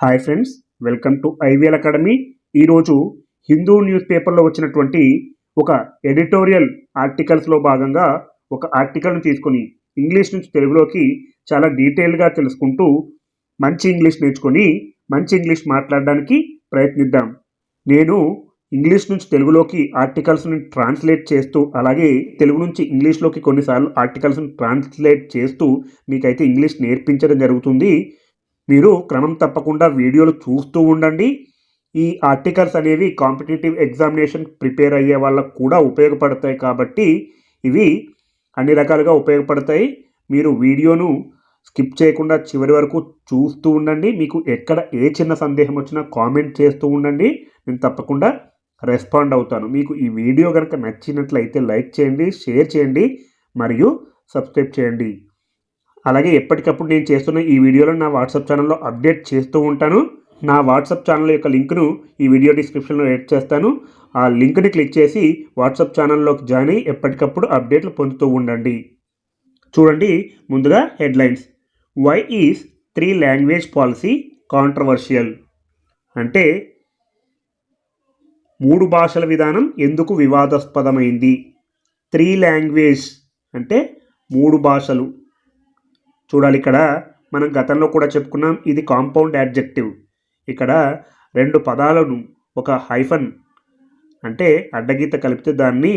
Hi friends welcome to IVL academy. ఈరోజు Hindu news పేపర్లో వచ్చినటువంటి ఒక ఎడిటోరియల్ ఆర్టికల్స్లో భాగంగా ఒక ఆర్టికల్ను తీసుకొని ఇంగ్లీష్ నుంచి తెలుగులోకి చాలా డీటెయిల్గా తెలుసుకుంటూ మంచి ఇంగ్లీష్ నేర్చుకొని మంచి ఇంగ్లీష్ మాట్లాడడానికి ప్రయత్నిద్దాం. నేను ఇంగ్లీష్ నుంచి తెలుగులోకి ఆర్టికల్స్ని ట్రాన్స్లేట్ చేస్తూ అలాగే తెలుగు నుంచి ఇంగ్లీష్లోకి కొన్నిసార్లు ఆర్టికల్స్ని ట్రాన్స్లేట్ చేస్తూ మీకైతే ఇంగ్లీష్ నేర్పించడం జరుగుతుంది. మీరు క్రమం తప్పకుండా వీడియోలు చూస్తూ ఉండండి. ఈ ఆర్టికల్స్ అనేవి కాంపిటేటివ్ ఎగ్జామినేషన్ ప్రిపేర్ అయ్యే వాళ్ళకు కూడా ఉపయోగపడతాయి కాబట్టి ఇవి అన్ని రకాలుగా ఉపయోగపడతాయి. మీరు వీడియోను స్కిప్ చేయకుండా చివరి వరకు చూస్తూ ఉండండి. మీకు ఎక్కడ ఏ చిన్న సందేహం వచ్చినా కామెంట్ చేస్తూ ఉండండి. నేను తప్పకుండా రెస్పాండ్ అవుతాను. మీకు ఈ వీడియో కనుక నచ్చినట్లయితే లైక్ చేయండి షేర్ చేయండి మరియు సబ్స్క్రైబ్ చేయండి. అలాగే ఎప్పటికప్పుడు నేను చేస్తున్న ఈ వీడియోలో నా వాట్సాప్ ఛానల్లో అప్డేట్ చేస్తూ ఉంటాను. నా వాట్సాప్ ఛానల్ యొక్క లింక్ను ఈ వీడియో డిస్క్రిప్షన్లో యాడ్ చేస్తాను. ఆ లింక్ని క్లిక్ చేసి వాట్సాప్ ఛానల్లోకి జాయిన్ అయ్యి ఎప్పటికప్పుడు అప్డేట్లు పొందుతూ ఉండండి. చూడండి ముందుగా headlines. Why is three language policy controversial అంటే మూడు భాషల విధానం ఎందుకు వివాదాస్పదమైంది? త్రీ లాంగ్వేజ్ అంటే మూడు భాషలు. చూడాలి. ఇక్కడ మనం గతంలో కూడా చెప్పుకున్నాం ఇది కాంపౌండ్ యాడ్జెక్టివ్ ఇక్కడ రెండు పదాలను ఒక హైఫన్ అంటే అడ్డగీత కలిపితే దాన్ని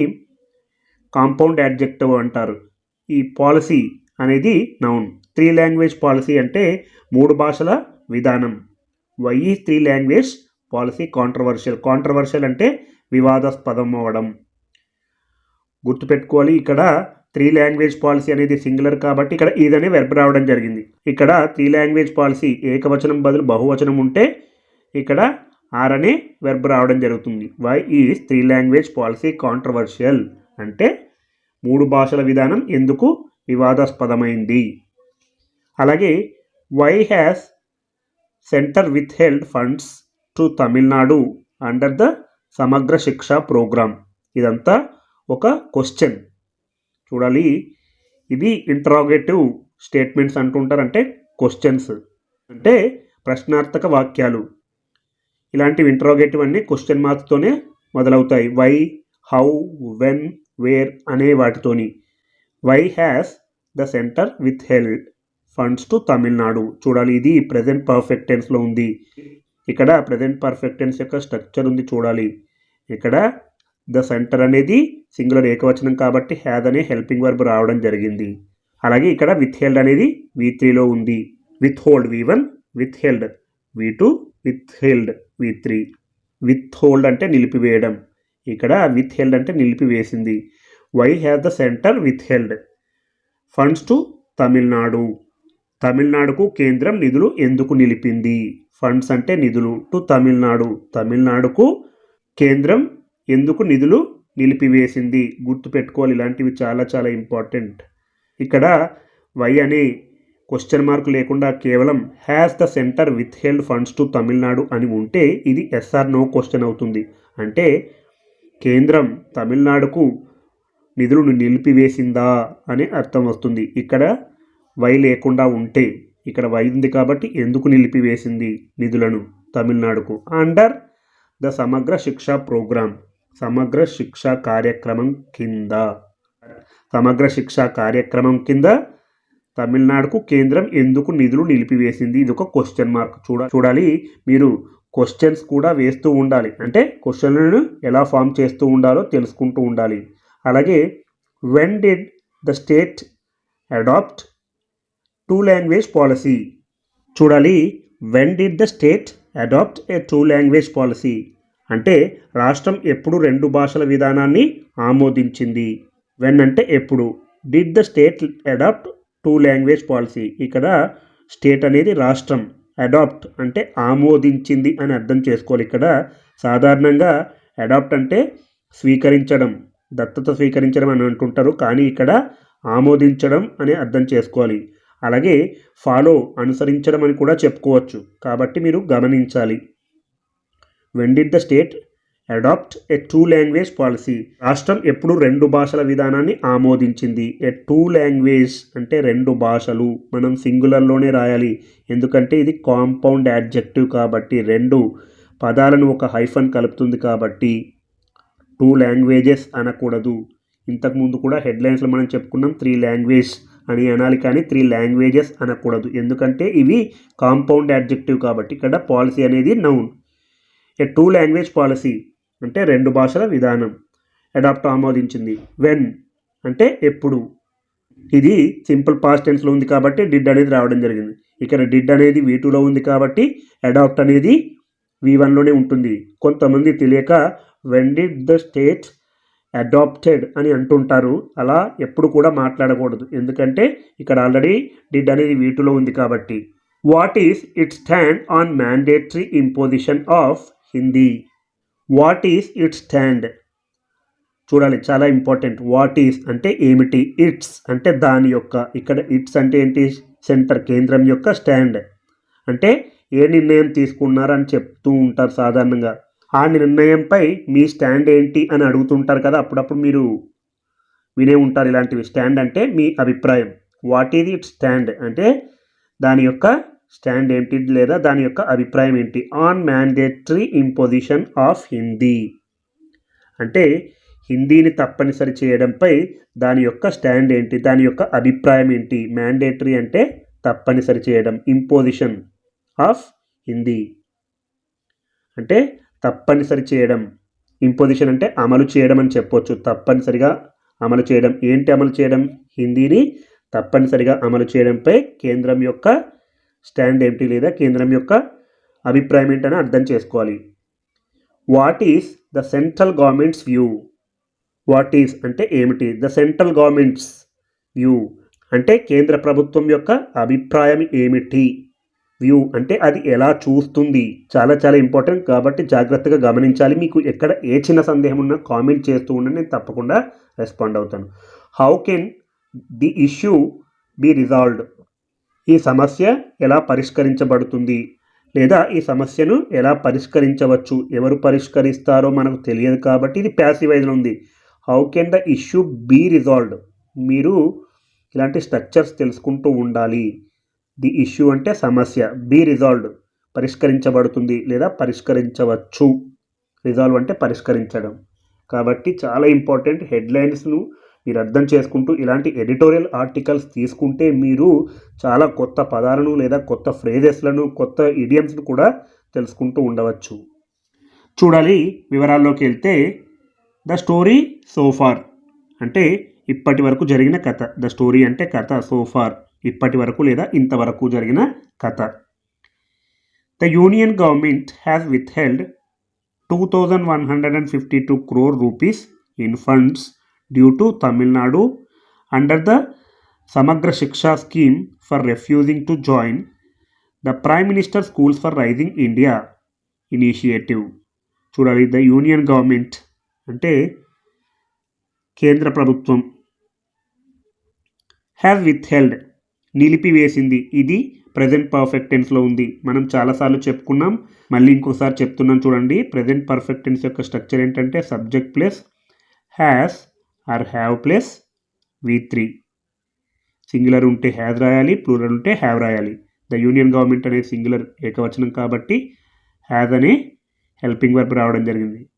కాంపౌండ్ యాడ్జెక్టివ్ అంటారు. ఈ పాలసీ అనేది నౌన్. త్రీ లాంగ్వేజ్ పాలసీ అంటే మూడు భాషల విధానం. Why three language policy controversial. Controversial అంటే వివాదాస్పదం అవ్వడం గుర్తుపెట్టుకోవాలి ఇక్కడ త్రీ లాంగ్వేజ్ పాలసీ అనేది సింగులర్ కాబట్టి ఇక్కడ ఇదనే వెర్బ్ రావడం జరిగింది. ఇక్కడ త్రీ లాంగ్వేజ్ పాలసీ ఏకవచనం బదులు బహువచనం ఉంటే ఇక్కడ ఆర్ అనే వెర్బ్ రావడం జరుగుతుంది. Why is three language policy controversial అంటే మూడు భాషల విధానం ఎందుకు వివాదాస్పదమైంది? అలాగే why has centre withheld funds to Tamil Nadu under the Samagra Shiksha programme ఇదంతా ఒక క్వశ్చన్ చూడాలి. ఇది ఇంటరాగేటివ్ స్టేట్మెంట్స్ అంటుంటారు అంటే క్వశ్చన్స్ అంటే ప్రశ్నార్థక వాక్యాలు. ఇలాంటివి ఇంటరాగేటివ్ అన్ని క్వశ్చన్ మార్క్స్తోనే మొదలవుతాయి. వై హౌ వెన్ వేర్ అనే వాటితోని. Why has the centre withheld funds to Tamil Nadu చూడాలి. ఇది ప్రజెంట్ పర్ఫెక్ట్ టెన్స్లో ఉంది. ఇక్కడ ప్రజెంట్ పర్ఫెక్ట్ టెన్స్ యొక్క స్ట్రక్చర్ ఉంది చూడాలి. ఇక్కడ ద సెంటర్ అనేది సింగులర్ ఏకవచనం కాబట్టి హ్యాద్ అనే హెల్పింగ్ వర్బ్ రావడం జరిగింది. అలాగే ఇక్కడ విత్ హెల్డ్ అనేది వి త్రీలో ఉంది. Withhold V one withheld V two withheld V three. Withhold అంటే నిలిపివేయడం. ఇక్కడ విత్ హెల్డ్ అంటే నిలిపివేసింది. Why has the centre withheld? Funds to Tamil Nadu. తమిళనాడుకు కేంద్రం నిధులు ఎందుకు నిలిపింది? ఫండ్స్ అంటే నిధులు టు తమిళనాడు. తమిళనాడుకు కేంద్రం ఎందుకు నిధులు నిలిపివేసింది? గుర్తుపెట్టుకోవాలి ఇలాంటివి చాలా చాలా ఇంపార్టెంట్ ఇక్కడ వై అనే క్వశ్చన్ మార్క్ లేకుండా కేవలం has the centre withheld funds to Tamil Nadu అని ఉంటే ఇది ఎస్ఆర్ నో క్వశ్చన్ అవుతుంది. అంటే కేంద్రం తమిళనాడుకు నిధులను నిలిపివేసిందా అని అర్థం వస్తుంది. ఇక్కడ వై లేకుండా ఉంటే ఇక్కడ వై ఉంది కాబట్టి ఎందుకు నిలిపివేసింది నిధులను తమిళనాడుకు? అండర్ ద సమగ్ర శిక్షా ప్రోగ్రామ్. సమగ్ర శిక్ష కార్యక్రమం కింద. సమగ్ర శిక్ష కార్యక్రమం కింద తమిళనాడుకు కేంద్రం ఎందుకు నిధులు నిలిపివేసింది? ఇది ఒక క్వశ్చన్ మార్క్ చూడ చూడాలి. మీరు క్వశ్చన్స్ కూడా వేస్తూ ఉండాలి. అంటే క్వశ్చన్లను ఎలా ఫామ్ చేస్తూ ఉండాలో తెలుసుకుంటూ ఉండాలి. అలాగే when did the state adopt two language policy చూడాలి. When did the state adopt a two language policy అంటే రాష్ట్రం ఎప్పుడు రెండు భాషల విధానాన్ని ఆమోదించింది. వెన్ అంటే ఎప్పుడు? Did the state adopt two language policy ఇక్కడ స్టేట్ అనేది రాష్ట్రం. అడాప్ట్ అంటే ఆమోదించింది అని అర్థం చేసుకోవాలి. ఇక్కడ సాధారణంగా అడాప్ట్ అంటే స్వీకరించడం దత్తత స్వీకరించడం అని అంటుంటారు. కానీ ఇక్కడ ఆమోదించడం అని అర్థం చేసుకోవాలి. అలాగే ఫాలో అనుసరించడం అని కూడా చెప్పుకోవచ్చు. కాబట్టి మీరు గమనించాలి. When did the state adopt a two language policy రాష్ట్రం ఎప్పుడు రెండు భాషల విధానాన్ని ఆమోదించింది. ఎ టూ లాంగ్వేజ్ అంటే రెండు భాషలు. మనం సింగులర్లోనే రాయాలి. ఎందుకంటే ఇది కాంపౌండ్ యాడ్జెక్టివ్ కాబట్టి రెండు పదాలను ఒక హైఫన్ కలుపుతుంది కాబట్టి టూ లాంగ్వేజెస్ అనకూడదు. ఇంతకుముందు కూడా హెడ్లైన్స్లో మనం చెప్పుకున్నాం త్రీ లాంగ్వేజ్ అని అనాలి కానీ త్రీ లాంగ్వేజెస్ అనకూడదు. ఎందుకంటే ఇవి కాంపౌండ్ యాడ్జెక్టివ్ కాబట్టి ఇక్కడ పాలసీ అనేది noun a two language policy అంటే రెండు భాషల విధానం అడాప్ట్ ఆమోదించింది. వెన్ అంటే ఎప్పుడు. ఇది సింపుల్ పాస్ట్ టెన్స్లో ఉంది కాబట్టి డిడ్ అనేది రావడం జరిగింది. ఇక్కడ డిడ్ అనేది వీ టూలో ఉంది కాబట్టి అడాప్ట్ అనేది వి వన్లోనే ఉంటుంది. కొంతమంది తెలియక when did the state adopted అని అంటుంటారు. అలా ఎప్పుడు కూడా మాట్లాడకూడదు. ఎందుకంటే ఇక్కడ ఆల్రెడీ డిడ్ అనేది వీటిలో ఉంది కాబట్టి. What is it stand on mandatory imposition of Hindi. What is it stand చూడాలి చాలా ఇంపార్టెంట్ వాట్ ఈస్ అంటే ఏమిటి? ఇట్స్ అంటే దాని యొక్క ఇక్కడ ఇట్స్ అంటే ఏంటి? సెంటర్ కేంద్రం యొక్క స్టాండ్ అంటే ఏ నిర్ణయం తీసుకున్నారని చెప్తూ ఉంటారు సాధారణంగా. ఆ నిర్ణయంపై మీ స్టాండ్ ఏంటి అని అడుగుతుంటారు కదా అప్పుడప్పుడు మీరు వినే ఉంటారు ఇలాంటివి. స్టాండ్ అంటే మీ అభిప్రాయం. వాట్ ఈజ్ ఇట్ స్టాండ్ అంటే దాని యొక్క స్టాండ్ ఏంటి లేదా? దాని యొక్క అభిప్రాయం ఏంటి? On mandatory imposition of Hindi. అంటే హిందీని తప్పనిసరి చేయడంపై దాని యొక్క స్టాండ్ ఏంటి? దాని యొక్క అభిప్రాయం ఏంటి? మ్యాండేటరీ అంటే తప్పనిసరి చేయడం ఇంపోజిషన్ ఆఫ్ హిందీ. అంటే తప్పనిసరి చేయడం ఇంపోజిషన్ అంటే అమలు చేయడం అని చెప్పొచ్చు. తప్పనిసరిగా అమలు చేయడం ఏంటి? అమలు చేయడం హిందీని తప్పనిసరిగా అమలు చేయడంపై కేంద్రం యొక్క స్టాండ్ ఏమిటి లేదా కేంద్రం యొక్క అభిప్రాయం ఏంటని అర్థం చేసుకోవాలి. What is the central government's view what is అంటే ఏమిటి? ద సెంట్రల్ గవర్నమెంట్స్ వ్యూ అంటే కేంద్ర ప్రభుత్వం యొక్క అభిప్రాయం ఏమిటి? వ్యూ అంటే అది ఎలా చూస్తుంది? చాలా చాలా ఇంపార్టెంట్ కాబట్టి జాగ్రత్తగా గమనించాలి. మీకు ఎక్కడ ఏ చిన్న సందేహం ఉన్నా కామెంట్ చేస్తూ ఉండండి. నేను తప్పకుండా రెస్పాండ్ అవుతాను. How can the issue be resolved ఈ సమస్య ఎలా పరిష్కరించబడుతుంది? లేదా ఈ సమస్యను ఎలా పరిష్కరించవచ్చు? ఎవరు పరిష్కరిస్తారో మనకు తెలియదు కాబట్టి ఇది ప్యాసివైజ్లో ఉంది. How can the issue be resolved మీరు ఇలాంటి స్ట్రక్చర్స్ తెలుసుకుంటూ ఉండాలి. ది ఇష్యూ అంటే సమస్య. బీ రిజాల్వ్డ్ పరిష్కరించబడుతుంది లేదా పరిష్కరించవచ్చు. రిజాల్వ్ అంటే పరిష్కరించడం. కాబట్టి చాలా ఇంపార్టెంట్ హెడ్లైన్స్ను మీరు అర్థం చేసుకుంటూ ఇలాంటి ఎడిటోరియల్ ఆర్టికల్స్ తీసుకుంటే మీరు చాలా కొత్త పదాలను లేదా కొత్త ఫ్రేజెస్లను కొత్త ఇడియమ్స్ను కూడా తెలుసుకుంటూ ఉండవచ్చు. చూడాలి వివరాల్లోకి వెళ్తే ద స్టోరీ సోఫార్ అంటే ఇప్పటి వరకు జరిగిన కథ. ద స్టోరీ అంటే కథ సోఫార్ ఇప్పటి వరకు లేదా ఇంతవరకు జరిగిన కథ. The union government has withheld two thousand one hundred and fifty two crore rupees in funds due to Tamil Nadu under the Samagra Shiksha scheme for refusing to join the prime minister schools for rising India initiative చూడాలి the union government అంటే కేంద్ర ప్రభుత్వం have with held నిలిపివేసింది. ఇది present perfect టెన్స్లో ఉంది. మనం చాలాసార్లు చెప్పుకున్నాం మళ్ళీ ఇంకోసారి చెప్తున్నాం చూడండి. ప్రజెంట్ పర్ఫెక్ట్ టెన్స్ యొక్క స్ట్రక్చర్ ఏంటంటే subject plus has or have plus V three. Singular ఉంటే హ్యావ్ రాయాలి ప్లూరల్ ఉంటే హ్యావ్ రాయాలి. ద యూనియన్ గవర్నమెంట్ అనేది సింగులర్ ఏకవచనం కాబట్టి హ్యాజ్ అనే హెల్పింగ్ వర్బ్ రావడం జరిగింది.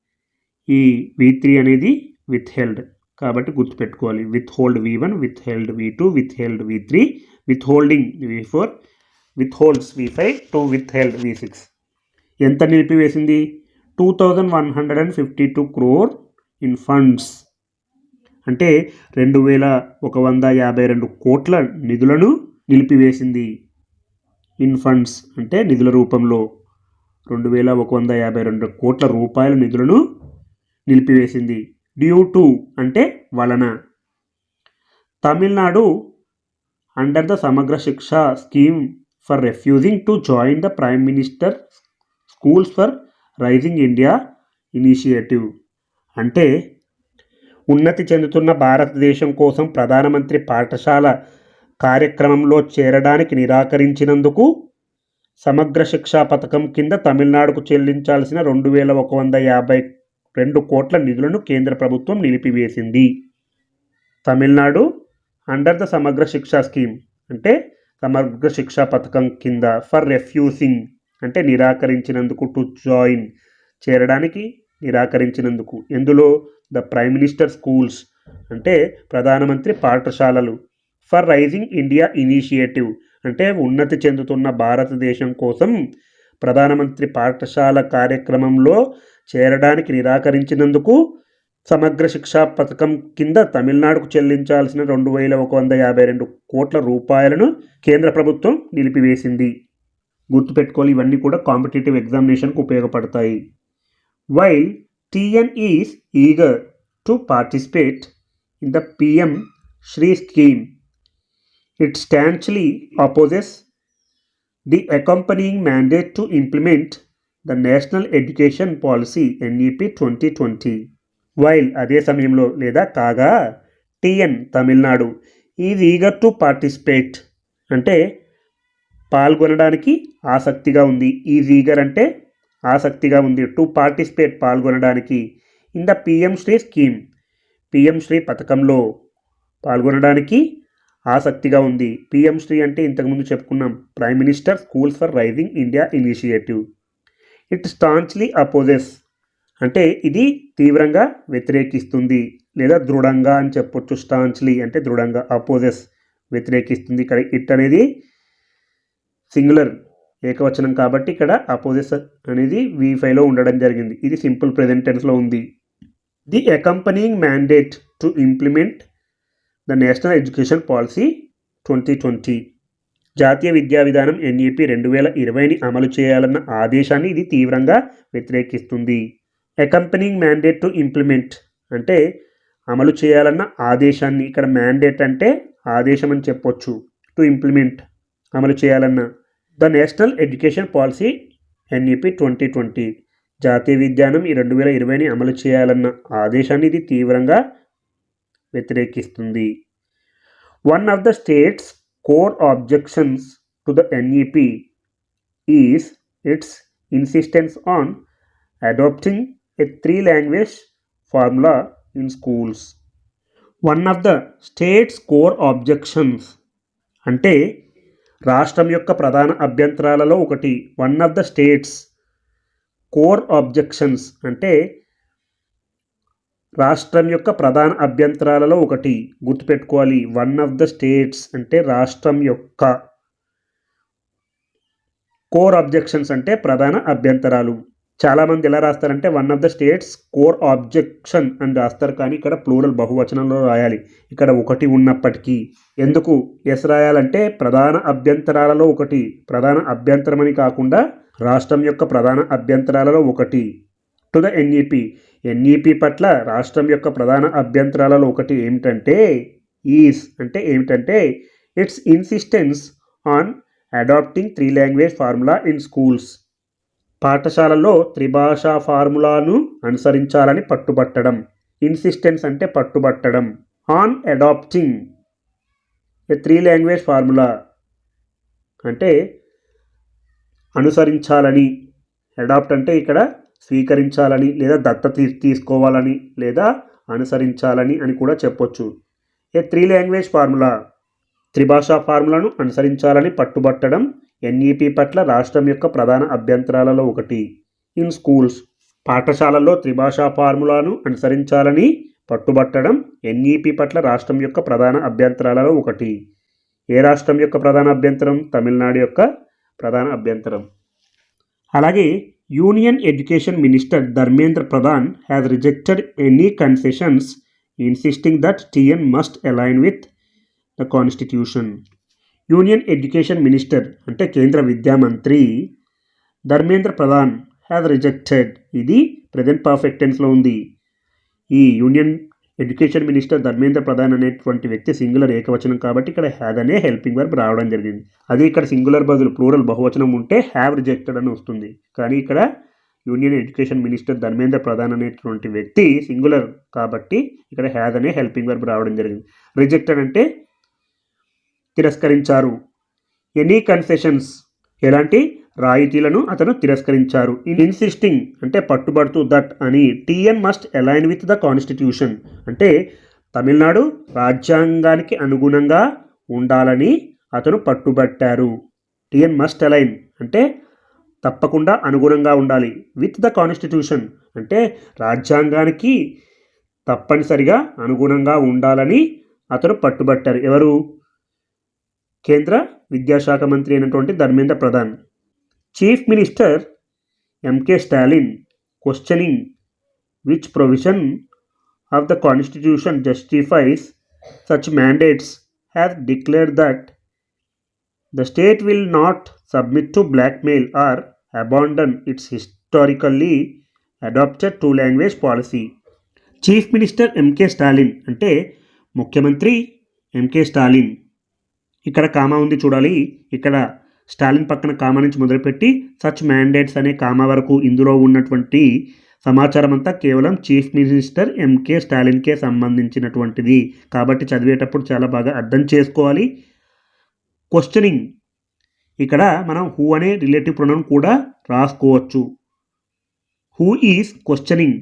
ఈ వి త్రీ అనేది విత్ హెల్డ్ కాబట్టి గుర్తుపెట్టుకోవాలి. Withhold V one withheld V two withheld V three withholding V four withholds V five two withheld V six. ఎంత నిలిపివేసింది? Two thousand one hundred and fifty two crore in funds అంటే రెండు వేల ఒక వంద యాభై రెండు కోట్ల నిధులను నిలిపివేసింది. ఇన్ ఫండ్స్ అంటే నిధుల రూపంలో రెండు వేల ఒక వంద యాభై రెండు కోట్ల రూపాయల నిధులను నిలిపివేసింది. డ్యూ టు అంటే వలన. Tamil Nadu under the Samagra Shiksha scheme for refusing to join the prime minister schools for rising India initiative. అంటే ఉన్నతి చెందుతున్న భారతదేశం కోసం ప్రధానమంత్రి పాఠశాల కార్యక్రమంలో చేరడానికి నిరాకరించినందుకు సమగ్ర శిక్షా పథకం కింద తమిళనాడుకు చెల్లించాల్సిన రెండు వేల ఒక వంద యాభై రెండు కోట్ల నిధులను కేంద్ర ప్రభుత్వం నిలిపివేసింది. Tamil Nadu under the Samagra Shiksha scheme అంటే సమగ్ర శిక్షా పథకం కింద ఫర్ రెఫ్యూసింగ్ అంటే నిరాకరించినందుకు టు జాయిన్ చేరడానికి నిరాకరించినందుకు. ఎందులో ద ప్రైమ్ మినిస్టర్ స్కూల్స్ అంటే ప్రధానమంత్రి పాఠశాలలు. ఫర్ రైజింగ్ ఇండియా ఇనిషియేటివ్ అంటే ఉన్నతి చెందుతున్న భారతదేశం కోసం ప్రధానమంత్రి పాఠశాల కార్యక్రమంలో చేరడానికి నిరాకరించినందుకు సమగ్ర శిక్షా పథకం కింద తమిళనాడుకు చెల్లించాల్సిన రెండు వేల ఒక వంద యాభై రెండు కోట్ల రూపాయలను కేంద్ర ప్రభుత్వం నిలిపివేసింది. గుర్తుపెట్టుకోవాలి ఇవన్నీ కూడా కాంపిటేటివ్ ఎగ్జామినేషన్కు ఉపయోగపడతాయి. While TN is eager to participate in the PM Shri scheme it staunchly opposes the accompanying mandate to implement the national education policy NEP twenty twenty while అదే సమయంలో లేదా కాగా TN Tamil Nadu is eager to participate అంటే పాల్గొనడానికి ఆసక్తిగా ఉంది. Is eager అంటే ఆసక్తిగా ఉంది. టు పార్టిసిపేట్ పాల్గొనడానికి in the PM Shri scheme. PM Shri పథకంలో పాల్గొనడానికి ఆసక్తిగా ఉంది. పిఎం శ్రీ అంటే ఇంతకుముందు చెప్పుకున్నాం. Prime minister schools for rising India initiative. It staunchly opposes. అంటే ఇది తీవ్రంగా వ్యతిరేకిస్తుంది లేదా దృఢంగా అని చెప్పొచ్చు. స్టాంచ్లీ అంటే దృఢంగా అపోజెస్ వ్యతిరేకిస్తుంది. ఇక్కడ ఇట్ అనేది సింగులర్ ఏకవచనం కాబట్టి ఇక్కడ అపోజిస్ అనేది వి ఫైవ్లో ఉండడం జరిగింది. ఇది సింపుల్ ప్రెజెంట్ టెన్స్లో ఉంది. The accompanying mandate to implement the national education policy twenty twenty జాతీయ విద్యా విధానం ఎన్ఈపి రెండు వేల ఇరవైని అమలు చేయాలన్న ఆదేశాన్ని ఇది తీవ్రంగా వ్యతిరేకిస్తుంది. అకంపనీయింగ్ మ్యాండేట్ టు ఇంప్లిమెంట్ అంటే అమలు చేయాలన్న ఆదేశాన్ని ఇక్కడ మ్యాండేట్ అంటే ఆదేశం అని చెప్పొచ్చు. టు ఇంప్లిమెంట్ అమలు చేయాలన్న. The national education policy NEP twenty twenty. జాతీయ విద్యానం ఈ రెండు వేల ఇరవైని అమలు చేయాలన్న ఆదేశాన్ని ఇది తీవ్రంగా వ్యతిరేకిస్తుంది. One of the state's core objections to the NEP is its insistence on adopting a three language formula in schools one of the state's core objections అంటే రాష్ట్రం యొక్క ప్రధాన అభ్యంతరాలలో ఒకటి. One of the state's core objections అంటే రాష్ట్రం యొక్క ప్రధాన అభ్యంతరాలలో ఒకటి. గుర్తుపెట్టుకోవాలి. వన్ ఆఫ్ ద స్టేట్స్ అంటే రాష్ట్రం యొక్క కోర్ ఆబ్జెక్షన్స్ అంటే ప్రధాన అభ్యంతరాలు. చాలామంది ఎలా రాస్తారంటే one of the state's core objection అని రాస్తారు. కానీ ఇక్కడ ప్లూరల్ బహువచనంలో రాయాలి. ఇక్కడ ఒకటి ఉన్నప్పటికీ. ఎందుకు? ఎస్ రాయాలంటే ప్రధాన అభ్యంతరాలలో ఒకటి. ప్రధాన అభ్యంతరం అని కాకుండా రాష్ట్రం యొక్క ప్రధాన అభ్యంతరాలలో ఒకటి. టు ద ఎన్ఈపి ఎన్ఈపి పట్ల రాష్ట్రం యొక్క ప్రధాన అభ్యంతరాలలో ఒకటి ఏమిటంటే ఈస్ అంటే ఏమిటంటే its insistence on adopting three language formula in schools పాఠశాలలో త్రిభాషా ఫార్ములాను అనుసరించాలని పట్టుబట్టడం ఇన్సిస్టెన్స్ అంటే పట్టుబట్టడం. On adopting a three language formula అంటే అనుసరించాలని అడాప్ట్ అంటే ఇక్కడ స్వీకరించాలని లేదా దత్త తీ తీసుకోవాలని లేదా అనుసరించాలని అని కూడా చెప్పొచ్చు. ఏ త్రీ లాంగ్వేజ్ ఫార్ములా త్రిభాషా ఫార్ములాను అనుసరించాలని పట్టుబట్టడం ఎన్ఈపి పట్ల రాష్ట్రం యొక్క ప్రధాన అభ్యంతరాలలో ఒకటి. In schools. పాఠశాలల్లో త్రిభాషా ఫార్ములాను అనుసరించాలని పట్టుబట్టడం ఎన్ఈపి పట్ల రాష్ట్రం యొక్క ప్రధాన అభ్యంతరాలలో ఒకటి. ఏ రాష్ట్రం యొక్క ప్రధాన అభ్యంతరం? తమిళనాడు యొక్క ప్రధాన అభ్యంతరం. అలాగే union education minister Dharmendra Pradhan has rejected any concessions insisting that TN must align with the constitution union education minister అంటే కేంద్ర విద్యా మంత్రి ధర్మేంద్ర ప్రధాన్ హ్యాజ్ రిజెక్టెడ్ ఇది ప్రజెంట్ పర్ఫెక్ట్ టెన్స్లో ఉంది. ఈ union education minister Dharmendra Pradhan అనేటువంటి వ్యక్తి సింగులర్ ఏకవచనం కాబట్టి ఇక్కడ హ్యావ్ అనే హెల్పింగ్ వర్బ్ రావడం జరిగింది. అది ఇక్కడ సింగులర్ బదులు ప్లూరల్ బహువచనం ఉంటే హ్యావ్ రిజెక్టెడ్ అని వస్తుంది. కానీ ఇక్కడ union education minister Dharmendra Pradhan అనేటువంటి వ్యక్తి సింగులర్ కాబట్టి ఇక్కడ హ్యావ్ అనే హెల్పింగ్ వర్బ్ రావడం జరిగింది. రిజెక్టెడ్ అంటే తిరస్కరించారు. ఎనీ కన్సెషన్స్ ఎలాంటి రాయితీలను అతను తిరస్కరించారు. ఇన్ ఇన్సిస్టింగ్ అంటే పట్టుబడుతూ దట్ అని TN must align with the constitution అంటే తమిళనాడు రాజ్యాంగానికి అనుగుణంగా ఉండాలని అతను పట్టుబట్టారు. టిఎన్ మస్ట్ అలైన్ అంటే తప్పకుండా అనుగుణంగా ఉండాలి. విత్ ద కాన్స్టిట్యూషన్ అంటే రాజ్యాంగానికి తప్పనిసరిగా అనుగుణంగా ఉండాలని అతను పట్టుబట్టారు. ఎవరు? కేంద్ర విద్యాశాఖ మంత్రి అయినటువంటి Dharmendra Pradhan. Chief minister MK Stalin questioning which provision of the constitution justifies such mandates have declare that the state will not submit to blackmail or abandon its historically adapted to language policy. Chief minister MK Stalin అంటే ముఖ్యమంత్రి MK Stalin. ఇక్కడ comma ఉంది చూడాలి. ఇక్కడ స్టాలిన్ పక్కన comma నుంచి మొదలుపెట్టి such mandates అనే కామా వరకు ఇందులో ఉన్నటువంటి సమాచారం అంతా కేవలం చీఫ్ మినిస్టర్ ఎంకే స్టాలిన్కే సంబంధించినటువంటిది. కాబట్టి చదివేటప్పుడు చాలా బాగా అర్థం చేసుకోవాలి. క్వశ్చనింగ్ ఇక్కడ మనం హూ అనే రిలేటివ్ ప్రొనౌన్ కూడా రాసుకోవచ్చు. Who is questioning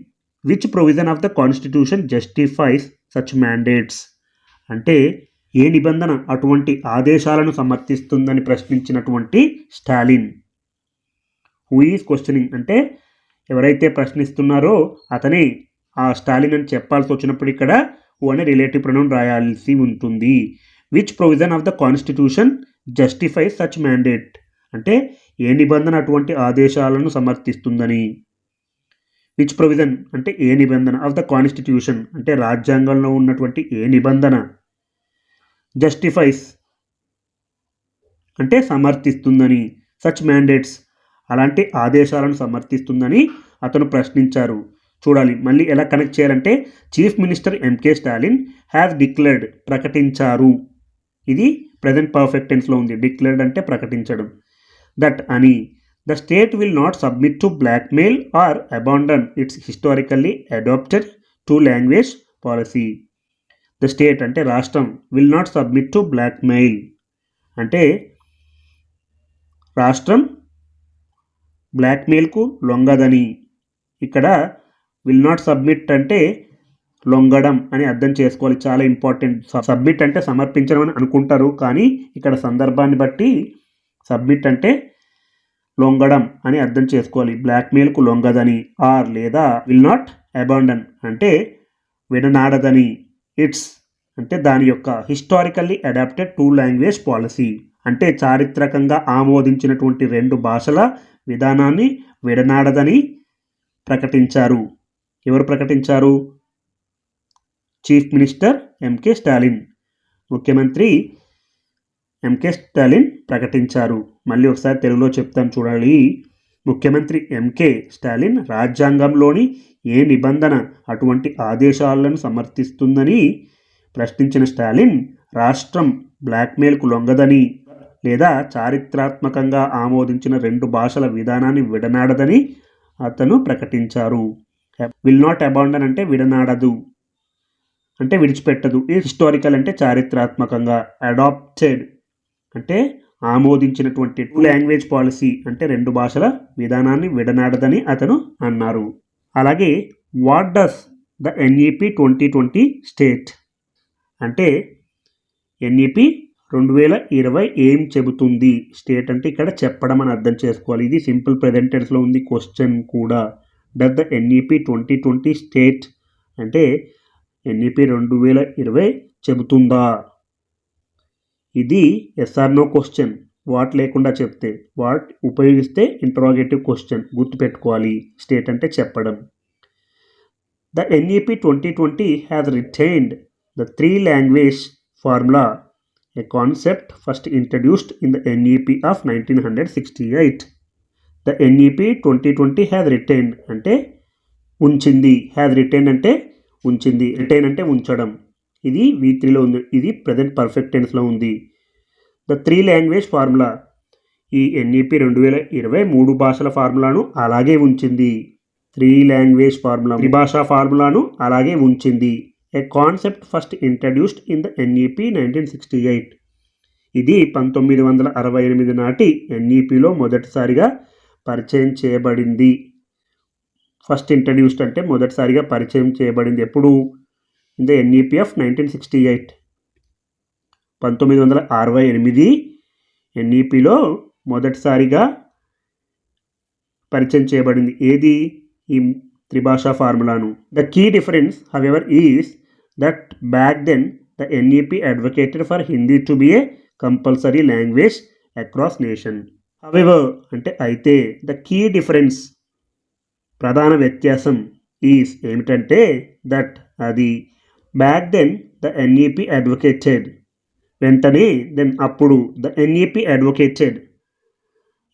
which provision of the constitution justifies such mandates అంటే ఏ నిబంధన అటువంటి ఆదేశాలను సమర్థిస్తుందని ప్రశ్నించినటువంటి స్టాలిన్? హూ ఈజ్ క్వశ్చనింగ్ అంటే ఎవరైతే ప్రశ్నిస్తున్నారో అతనే ఆ స్టాలిన్ అని చెప్పాల్సి వచ్చినప్పుడు ఇక్కడ హూ అనే రిలేటివ్ ప్రణం రాయాల్సి ఉంటుంది. Which provision of the constitution justify such mandate అంటే ఏ నిబంధన అటువంటి ఆదేశాలను సమర్థిస్తుందని? విచ్ ప్రొవిజన్ అంటే ఏ నిబంధన? ఆఫ్ ద కాన్స్టిట్యూషన్ అంటే రాజ్యాంగంలో ఉన్నటువంటి ఏ నిబంధన? జస్టిఫైస్ అంటే సమర్థిస్తుందని సచ్ మ్యాండేట్స్ అలాంటి ఆదేశాలను సమర్థిస్తుందని అతను ప్రశ్నించారు. చూడాలి మళ్ళీ ఎలా కనెక్ట్ చేయాలంటే chief minister MK Stalin have declared ప్రకటించారు. ఇది ప్రజెంట్ పర్ఫెక్ట్ టెన్స్లో ఉంది. డిక్లేర్డ్ అంటే ప్రకటించడం. దట్ అని. The state will not submit to blackmail or abandon its historically adapted to language policy the state అంటే రాష్ట్రం will not submit to blackmail. అంటే రాష్ట్రం బ్లాక్మెయిల్కు లొంగదని. ఇక్కడ విల్ నాట్ సబ్మిట్ అంటే లొంగడం అని అర్థం చేసుకోవాలి. చాలా ఇంపార్టెంట్. సబ్మిట్ అంటే సమర్పించడం అని అనుకుంటారు. కానీ ఇక్కడ సందర్భాన్ని బట్టి సబ్మిట్ అంటే లొంగడం అని అర్థం చేసుకోవాలి. బ్లాక్మెయిల్కు లొంగదని. ఆర్ లేదా విల్ నాట్ అబాండన్ అంటే విడనాడదని. ఇట్స్ అంటే దాని యొక్క historically adapted to language policy. అంటే చారిత్రకంగా ఆమోదించినటువంటి రెండు భాషల విధానాన్ని విడనాడదని ప్రకటించారు. ఎవరు ప్రకటించారు? Chief minister MK Stalin. ముఖ్యమంత్రి ఎంకే స్టాలిన్ ప్రకటించారు. మళ్ళీ ఒకసారి తెలుగులో చెప్తాను చూడాలి. ముఖ్యమంత్రి ఎంకే స్టాలిన్ రాజ్యాంగంలోని ఏ నిబంధన అటువంటి ఆదేశాలను సమర్థిస్తుందని ప్రశ్నించిన స్టాలిన్ రాష్ట్రం బ్లాక్మెయిల్కు లొంగదని లేదా చారిత్రాత్మకంగా ఆమోదించిన రెండు భాషల విధానాన్ని విడనాడదని అతను ప్రకటించారు. విల్ నాట్ అబాండన్ అంటే విడనాడదు. అంటే విడిచిపెట్టదు. హిస్టారికల్ అంటే చారిత్రాత్మకంగా అడాప్టెడ్ అంటే ఆమోదించినటువంటి టూ లాంగ్వేజ్ పాలసీ అంటే రెండు భాషల విధానాన్ని విడనాడదని అతను అన్నారు. అలాగే what does the NEP twenty twenty state అంటే ఎన్ఈపి రెండు వేల ఇరవై ఏం చెబుతుంది? స్టేట్ అంటే ఇక్కడ చెప్పడం అని అర్థం చేసుకోవాలి. ఇది సింపుల్ ప్రెజెంటెన్స్లో ఉంది. క్వశ్చన్ కూడా. Does the NEP twenty twenty state అంటే ఎన్ఈపి రెండు వేల ఇరవై చెబుతుందా? ఇది ఎస్ఆర్నో క్వశ్చన్ వాట్ లేకుండా చెప్తే వాట్ ఉపయోగిస్తే ఇంటరాగేటివ్ క్వశ్చన్ గుర్తుపెట్టుకోవాలి స్టేట్ అంటే చెప్పడం. The NEP twenty twenty has retained the three language formula a concept first introduced in the NEP of 1968. The NEP 2020 has retained అంటే ఉంచింది హ్యాజ్ రిటైన్ అంటే ఉంచింది రిటైన్ అంటే ఉంచడం. ఇది వీ త్రీలో ఉంది ఇది ప్రజెంట్ పర్ఫెక్ట్ టెన్స్లో ఉంది. The three language formula. ఈ ఎన్ఈపి రెండు వేల ఇరవై మూడు భాషల ఫార్ములాను అలాగే ఉంచింది. త్రీ లాంగ్వేజ్ ఫార్ములా త్రిభాషా ఫార్ములాను అలాగే ఉంచింది. A concept first introduced in the NEP nineteen sixty eight ఇది పంతొమ్మిది వందల అరవై ఎనిమిది నాటి ఎన్ఈపిలో మొదటిసారిగా పరిచయం చేయబడింది. ఫస్ట్ ఇంట్రడ్యూస్డ్ అంటే మొదటిసారిగా పరిచయం చేయబడింది ఎప్పుడు? In the NEP of nineteen sixty eight పంతొమ్మిది వందల అరవై ఎనిమిది ఎన్ఈపిలో మొదటిసారిగా పరిచయం చేయబడింది. ఏది? ఈ త్రిభాషా ఫార్ములాను. The key difference however is that back then the NEP advocated for Hindi to be a compulsory language across nation. However అంటే అయితే ద కీ డిఫరెన్స్ ప్రధాన వ్యత్యాసం ఈస్ ఏమిటంటే దట్ అది back then the NEP advocated వెంటనే then అప్పుడు the NEP advocated.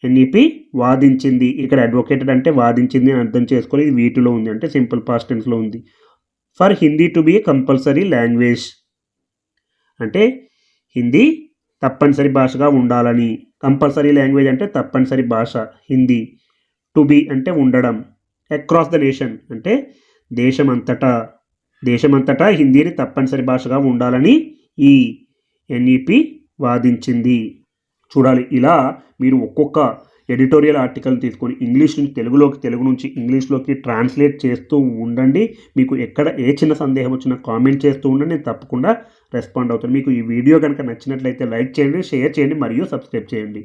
NEP వాదించింది. ఇక్కడ అడ్వొకేటెడ్ అంటే వాదించింది అని అర్థం చేసుకొని ఇది వీటిలో ఉంది అంటే సింపుల్ పాస్ట్ టెన్స్లో ఉంది. For Hindi to be compulsory language. అంటే హిందీ తప్పనిసరి భాషగా ఉండాలని. కంపల్సరీ లాంగ్వేజ్ అంటే తప్పనిసరి భాష హిందీ. టు బి అంటే ఉండడం. అక్రాస్ ద నేషన్ అంటే దేశమంతటా. దేశమంతటా హిందీని తప్పనిసరి భాషగా ఉండాలని ఈ ఎన్ఈపి వాదించింది. చూడాలి ఇలా మీరు ఒక్కొక్క ఎడిటోరియల్ ఆర్టికల్ తీసుకొని ఇంగ్లీష్ నుంచి తెలుగులోకి తెలుగు నుంచి ఇంగ్లీష్లోకి ట్రాన్స్లేట్ చేస్తూ ఉండండి. మీకు ఎక్కడ ఏ చిన్న సందేహం వచ్చినా కామెంట్ చేస్తూ ఉండండి. నేను తప్పకుండా రెస్పాండ్ అవుతాను. మీకు ఈ వీడియో కనుక నచ్చినట్లయితే లైక్ చేయండి షేర్ చేయండి మరియు సబ్స్క్రైబ్ చేయండి.